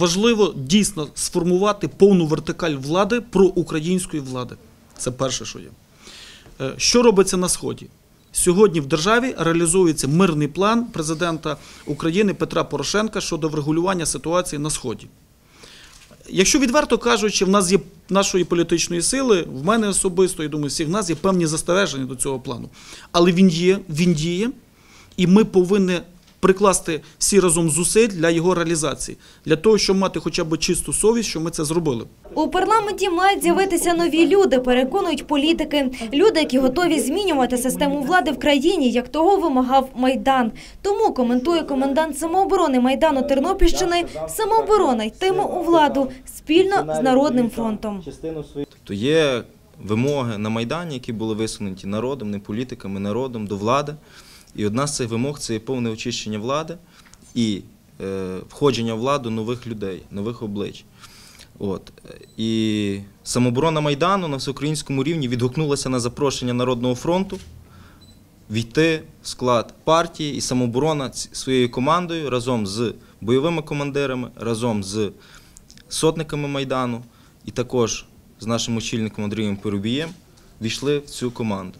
важливо дійсно сформувати повну вертикаль влади проукраїнської влади. Це перше, що є. Е, Що робиться на Сході? Сьогодні в державі реалізується мирний план президента України Петра Порошенка щодо врегулювання ситуації на Сході. Якщо відверто кажучи, в нас є нашої політичної сили, в мене особисто, я думаю, всіх в нас є певні застереження до цього плану. Але він є, він діє, і ми повинні прикласти всі разом зусиль для його реалізації, для того, щоб мати хоча б чисту совість, що ми це зробили. У парламенті мають з'явитися нові люди, переконують політики. Люди, які готові змінювати систему влади в країні, як того вимагав Майдан. Тому коментує комендант самооборони Майдану Тернопільщини, самооборона йтиме у владу спільно з Народним фронтом. Тобто є вимоги на Майдані, які були висунуті народом, не політиками, народом до влади. І одна з цих вимог це повне очищення влади і е, входження в владу нових людей, нових облич. От. І самооборона Майдану на всеукраїнському рівні відгукнулася на запрошення Народного фронту війти в склад партії і самооборона ц- своєю командою разом з бойовими командирами, разом з сотниками Майдану і також з нашим очільником Андрієм Перубієм війшли в цю команду.